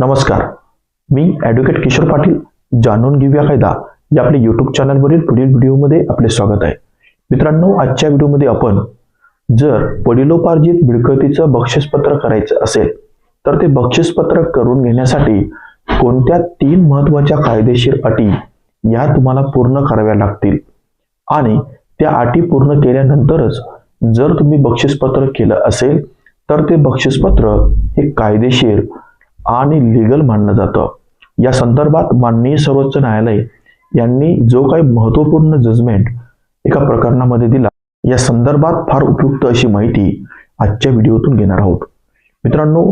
नमस्कार. मी ॲडव्होकेट किशोर पाटील जाणून घेऊया कायदा या आपल्या यूट्यूब चॅनलवरील पुढील व्हिडिओमध्ये आपले स्वागत आहे. मित्रांनो आजच्या व्हिडिओमध्ये आपण जर वडिलोपार्जित मिळकतीचं बक्षीसपत्र करायचं असेल तर ते बक्षीसपत्र करून घेण्यासाठी कोणत्या तीन महत्त्वाच्या कायदेशीर अटी या तुम्हाला पूर्ण कराव्या लागतील? आणि त्या अटी पूर्ण केल्यानंतरच जर तुम्ही बक्षीसपत्र केलं असेल तर ते बक्षीसपत्र हे कायदेशीर आणि लिगल मानलं जातं. या संदर्भात माननीय सर्वोच्च न्यायालय यांनी जो काही महत्त्वपूर्ण जजमेंट एका प्रकरणामध्ये दिला या संदर्भात फार उपयुक्त अशी माहिती आजच्या व्हिडिओतून घेणार आहोत. मित्रांनो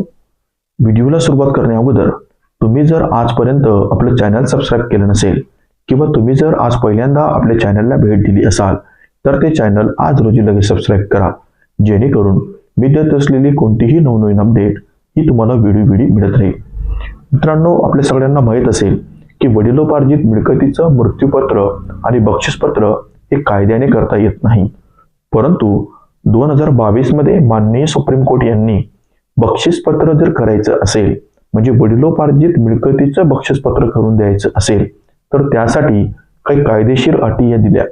व्हिडिओला सुरुवात करण्या अगोदर तुम्ही जर आजपर्यंत आपलं चॅनल सबस्क्राईब केलं नसेल किंवा तुम्ही जर आज पहिल्यांदा आपल्या चॅनलला भेट दिली असाल तर ते चॅनल आज रोजी लगेच सबस्क्राईब करा. जेणेकरून मी देत असलेली कोणतीही नवनवीन अपडेट ही तुम्हाला वेळोवेळी मिळत राहील. मित्रांनो आपल्या सगळ्यांना माहीत असेल की वडिलोपार्जित मिळकतीचं मृत्यूपत्र आणि बक्षीसपत्र हे कायद्याने करता येत नाही. परंतु दोन हजार बावीसमध्ये माननीय सुप्रीम कोर्ट यांनी बक्षीसपत्र जर करायचं असेल म्हणजे वडिलोपार्जित मिळकतीचं बक्षीसपत्र करून द्यायचं असेल तर त्यासाठी काही कायदेशीर अटी या दिल्या.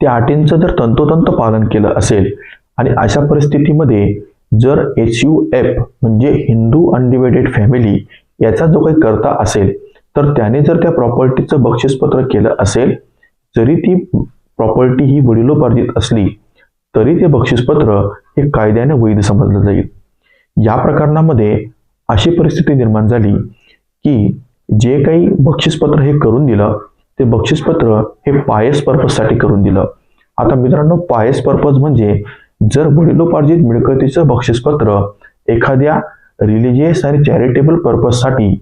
त्या अटींचं जर तंतोतंत पालन केलं असेल आणि अशा परिस्थितीमध्ये जर एस यू एफ म्हणजे हिंदू अनडिवायडेड फॅमिली याचा जो काही करता असेल तर त्याने जर त्या प्रॉपर्टीचं बक्षीसपत्र केलं असेल जरी ती प्रॉपर्टी ही वडिलोपार्जित असली तरी ते बक्षीसपत्र हे कायद्याने वैध समजलं जाईल. या प्रकरणामध्ये अशी परिस्थिती निर्माण झाली की जे काही बक्षीसपत्र हे करून दिलं ते बक्षीसपत्र हे पायस पर्पजसाठी करून दिलं. आता मित्रांनो पायस पर्पज म्हणजे जर वडिलोपार्जित मिळकतीचं बक्षीसपत्र एखाद्या रिलिजियस आणि चॅरिटेबल पर्पजसाठी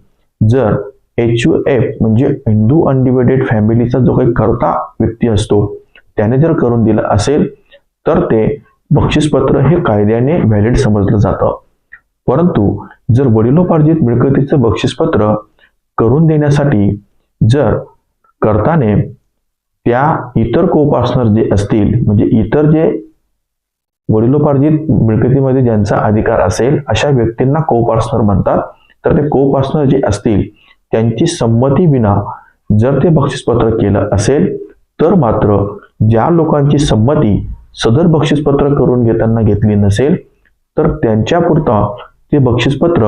जर एच यू एफ म्हणजे हिंदू अनडिवायडेड फॅमिलीचा जो काही करता व्यक्ती असतो त्याने जर करून दिलं असेल तर ते बक्षीसपत्र हे कायद्याने व्हॅलिड समजलं जातं. परंतु जर वडिलोपार्जित मिळकतीचं बक्षीसपत्र करून देण्यासाठी जर करताने त्या इतर कोपार्सनर जे असतील म्हणजे इतर जे वडिलोपार्जित मिळकतीमध्ये ज्यांचा अधिकार असेल अशा व्यक्तींना कोपार्सनर म्हणतात. तर ते कोपार्सनर जे असतील त्यांची संमती विना जर ते बक्षीसपत्र केलं असेल तर मात्र ज्या लोकांची संमती सदर बक्षीसपत्र करून घेताना घेतली नसेल तर त्यांच्यापुरता ते बक्षीसपत्र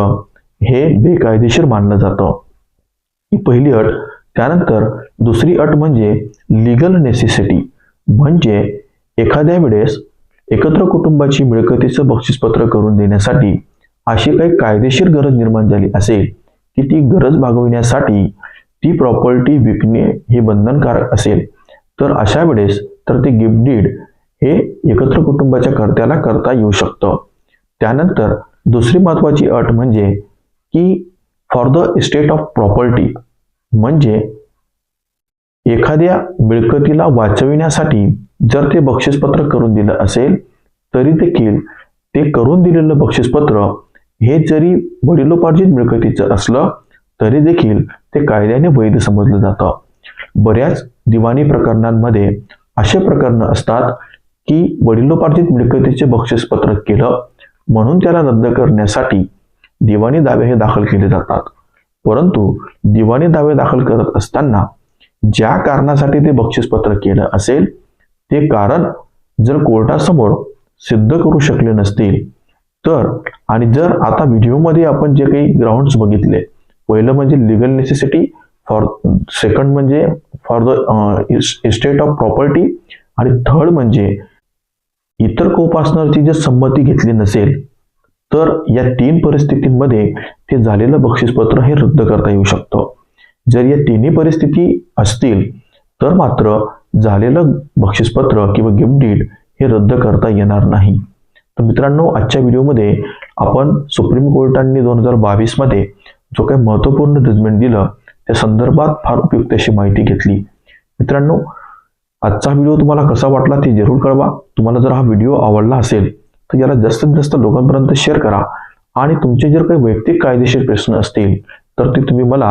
हे बेकायदेशीर मानलं जातं. ही पहिली अट. त्यानंतर दुसरी अट म्हणजे लिगल नेसेसिटी म्हणजे एखाद्या वेळेस एकत्र कुटुंबाची मिळकतीचं बक्षीसपत्र करून देण्यासाठी अशी काही कायदेशीर गरज निर्माण झाली असेल की ती गरज भागविण्यासाठी ती प्रॉपर्टी विकणे हे बंधनकारक असेल तर अशा वेळेस तर ते गिफ्ट डीड हे एकत्र कुटुंबाच्या कर्त्याला करता येऊ शकतं. त्यानंतर दुसरी महत्त्वाची अट म्हणजे की for the estate of property म्हणजे एखाद्या मिळकतीला वाचविण्यासाठी जर ते बक्षीसपत्र करून दिलं असेल तरी देखील ते करून दिलेलं बक्षीसपत्र हे जरी वडिलोपार्जित मिळकतीचं असलं तरी देखील ते कायद्याने वैध समजलं जातं. बऱ्याच दिवाणी प्रकरणांमध्ये असे प्रकरणं असतात की वडिलोपार्जित मिळकतीचे बक्षीसपत्र केलं म्हणून त्याला रद्द करण्यासाठी दिवाणी दावे हे दाखल केले जातात. परंतु दिवाणी दावे दाखल करत असताना ज्या कारणासाठी ते बक्षीसपत्र केलं असेल ते कारण जर कोर्टासमोर सिद्ध करू शकले नसतील तर आणि जर आता व्हिडिओमध्ये आपण जे काही ग्राउंड्स बघितले पहिलं म्हणजे लिगल नेसेसिटी फॉर सेकंड म्हणजे for the estate of property आणि थर्ड म्हणजे इतर कोपासनरची जर संमती घेतली नसेल तर या तीन परिस्थितींमध्ये ते झालेलं बक्षीसपत्र हे रद्द करता येऊ शकतं. जर या तिन्ही परिस्थिती असतील तर मात्र झालेलं बक्षीसपत्र किंवा गिफ्ट डीड हे रद्द करता येणार नाही. तर मित्रांनो आजच्या व्हिडिओमध्ये आपण सुप्रीम कोर्टांनी दोन हजार बावीसमध्ये जो काही महत्त्वपूर्ण जजमेंट दिलं त्या संदर्भात फार उपयुक्त अशी माहिती घेतली. मित्रांनो आजचा व्हिडिओ तुम्हाला कसा वाटला ते जरूर कळवा. तुम्हाला जर हा व्हिडिओ आवडला असेल तर याला जास्तीत जास्त लोकांपर्यंत शेअर करा. आणि तुमचे जर काही वैयक्तिक कायदेशीर प्रश्न असतील तर ते तुम्ही मला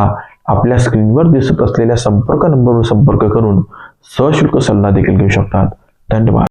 आपल्या स्क्रीनवर दिसत असलेल्या संपर्क नंबरवर संपर्क करून सशुल्क सल्ला देखील घेऊ शकतात. धन्यवाद.